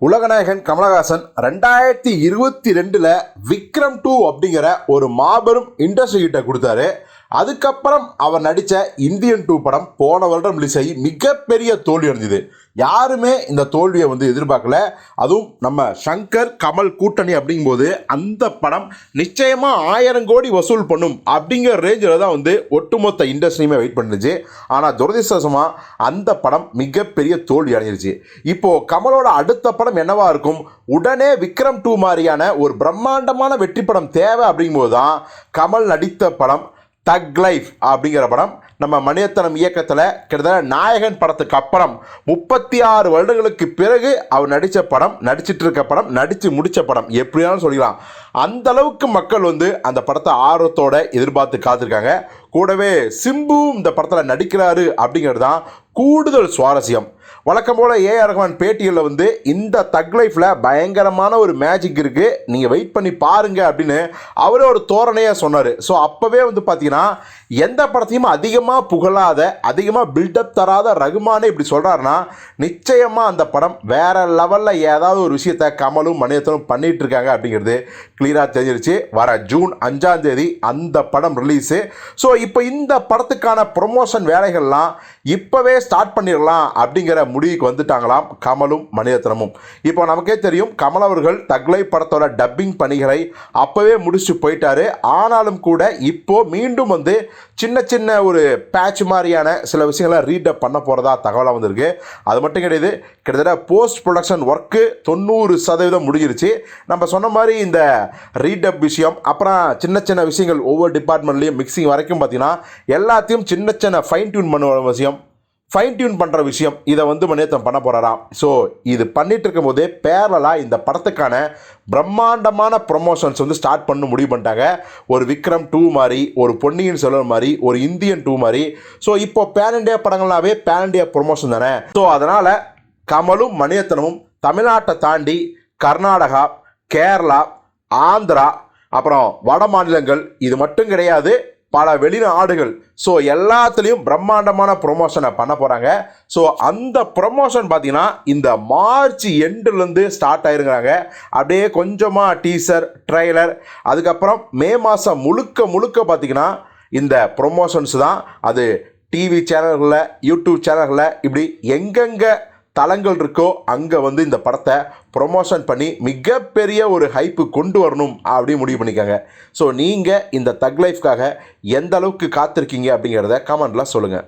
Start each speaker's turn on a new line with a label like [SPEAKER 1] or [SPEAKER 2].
[SPEAKER 1] உலகநாயகன் கமலஹாசன் ரெண்டாயிரத்தி இருபத்தி ரெண்டில் விக்ரம் டூ அப்படிங்கிற ஒரு மாபெரும் இண்டஸ்ட்ரி கிட்ட கொடுத்தாரு. அதுக்கப்புறம் அவர் நடித்த இந்தியன் டூ படம் போன வருடம் ரிலீஸ் ஆகி மிகப்பெரிய தோல்வி அடைஞ்சது. யாருமே இந்த தோல்வியை வந்து எதிர்பார்க்கல. அதுவும் நம்ம சங்கர் கமல் கூட்டணி அப்படிங்கும்போது அந்த படம் நிச்சயமாக ஆயிரம் கோடி வசூல் பண்ணும் அப்படிங்கிற ரேஞ்சில் தான் வந்து ஒட்டுமொத்த இண்டஸ்ட்ரியுமே வெயிட் பண்ணுச்சு ஆனால் துரதிர்ஷ்டவசமாக அந்த படம் மிகப்பெரிய தோல்வி அடைஞ்சிருச்சு. இப்போது கமலோட அடுத்த படம் என்னவாக இருக்கும்? உடனே விக்ரம் டூ மாதிரியான ஒரு பிரம்மாண்டமான வெற்றி படம் தேவை அப்படிங்கும்போது தான் கமல் நடித்த படம் தக் லைஃப் அப்படிங்கிற படம். நம்ம மணியத்தனம் இயக்கத்தில் கிட்டத்தட்ட நாயகன் படத்துக்கு அப்புறம் முப்பத்தி ஆறு வருடங்களுக்கு பிறகு அவர் நடித்த படம் நடிச்சிட்டு இருக்க படம் நடித்து முடித்த படம். எப்படியாலும் சொல்லிக்கலாம். அந்த அளவுக்கு மக்கள் வந்து அந்த படத்தை ஆர்வத்தோட எதிர்பார்த்து காத்திருக்காங்க. கூடவே சிம்புவும் இந்த படத்தில் நடிக்கிறாரு அப்படிங்கிறது தான் கூடுதல் சுவாரஸ்யம். வழக்கம் போல் ஏஆர் ரஹ்மான் பேட்டியில் வந்து இந்த தக் லைஃப்பில் பயங்கரமான ஒரு மேஜிக் இருக்குது நீங்கள் வெயிட் பண்ணி பாருங்க அப்படின்னு அவரே ஒரு தோரணையாக சொன்னார். ஸோ அப்போவே வந்து பார்த்தீங்கன்னா எந்த படத்தையும் அதிகமாக புகழாத அதிகமாக பில்டப் தராத ரகுமானே இப்படி சொல்கிறாருன்னா நிச்சயமாக அந்த படம் வேறு லெவலில் ஏதாவது ஒரு விஷயத்தை கமலும் மணியத்தனும் பண்ணிகிட்டு இருக்காங்க அப்படிங்கிறது கிளியராக தெரிஞ்சிருச்சு. வர ஜூன் அஞ்சாம் தேதி அந்த படம் ரிலீஸு ஸோ இப்போ இந்த படத்துக்கான ப்ரொமோஷன் வேலைகள்லாம் இப்போவே ஸ்டார்ட் பண்ணிடலாம் அப்படிங்கிற முடிவுக்கு வந்துட்டாங்களாம் கமலும் மணிரத்னமும். இப்போ நமக்கே தெரியும் கமல் அவர்கள் தக்லை படத்தோட டப்பிங் பணிகளை அப்போவே முடிச்சு போயிட்டாரு. ஆனாலும் கூட இப்போ மீண்டும் வந்து சின்ன சின்ன ஒரு பேட்ச் மாதிரியான சில விஷயங்களை ரீடப் பண்ண போகிறதா தகவலாக வந்திருக்கு. அது மட்டும் கிடையாது கிட்டத்தட்ட போஸ்ட் ப்ரொடக்ஷன் ஒர்க்கு தொண்ணூறு சதவீதம் முடிஞ்சிருச்சு. நம்ம சொன்ன மாதிரி இந்த ரீடப் விஷயம் அப்புறம் சின்ன சின்ன விஷயங்கள் ஒவ்வொரு டிபார்ட்மெண்ட்லேயும் மிக்சிங் வரைக்கும் பார்த்தீங்கன்னா எல்லாத்தையும் சின்ன சின்ன ஃபைன் டியூன் பண்ணுற விஷயம். ஃபைன் டியூன் பண்ணுற விஷயம். இதை வந்து மணியத்தன் பண்ண போகிறாராம் ஸோ இது பண்ணிட்டு இருக்கும்போதே பேரலாக இந்த படத்துக்கான பிரம்மாண்டமான ப்ரொமோஷன்ஸ் வந்து ஸ்டார்ட் பண்ண முடிவு பண்ணிட்டாங்க. ஒரு விக்ரம் டூ மாதிரி ஒரு பொன்னியின் செல்வன் மாதிரி ஒரு இந்தியன் டூ மாதிரி. ஸோ இப்போ பேன் இண்டியா படங்கள்னாவே பேன் இண்டியா ப்ரொமோஷன் தானே. ஸோ அதனால் கமலும் மணியத்தனமும் தமிழ்நாட்டை தாண்டி கர்நாடகா கேரளா ஆந்திரா அப்புறம் வட மாநிலங்கள் இது மட்டும் கிடையாது. பல வெளிநாடுகள். ஸோ எல்லாத்துலேயும் பிரம்மாண்டமான ப்ரொமோஷனை பண்ண போகிறாங்க ஸோ அந்த ப்ரொமோஷன் பார்த்தீங்கன்னா இந்த மார்ச் எண்டுலேருந்து ஸ்டார்ட் ஆயிருங்கிறாங்க அப்படியே கொஞ்சமாக டீசர் ட்ரெய்லர் அதுக்கப்புறம் மே மாதம் முழுக்க முழுக்க பார்த்தீங்கன்னா இந்த ப்ரொமோஷன்ஸ் தான். அது டிவி சேனல்களில் யூடியூப் சேனல்களில் இப்படி எங்கெங்கே தளங்கள் இருக்கோ அங்கே வந்து இந்த படத்தை ப்ரொமோஷன் பண்ணி மிகப்பெரிய ஒரு ஹைப்பு கொண்டு வரணும் அப்படின்னு முடிவு பண்ணிக்காங்க ஸோ நீங்கள் இந்த தக் லைஃப்காக எந்த அளவுக்கு காத்திருக்கீங்க அப்படிங்கிறத கமெண்ட்டில் சொல்லுங்கள்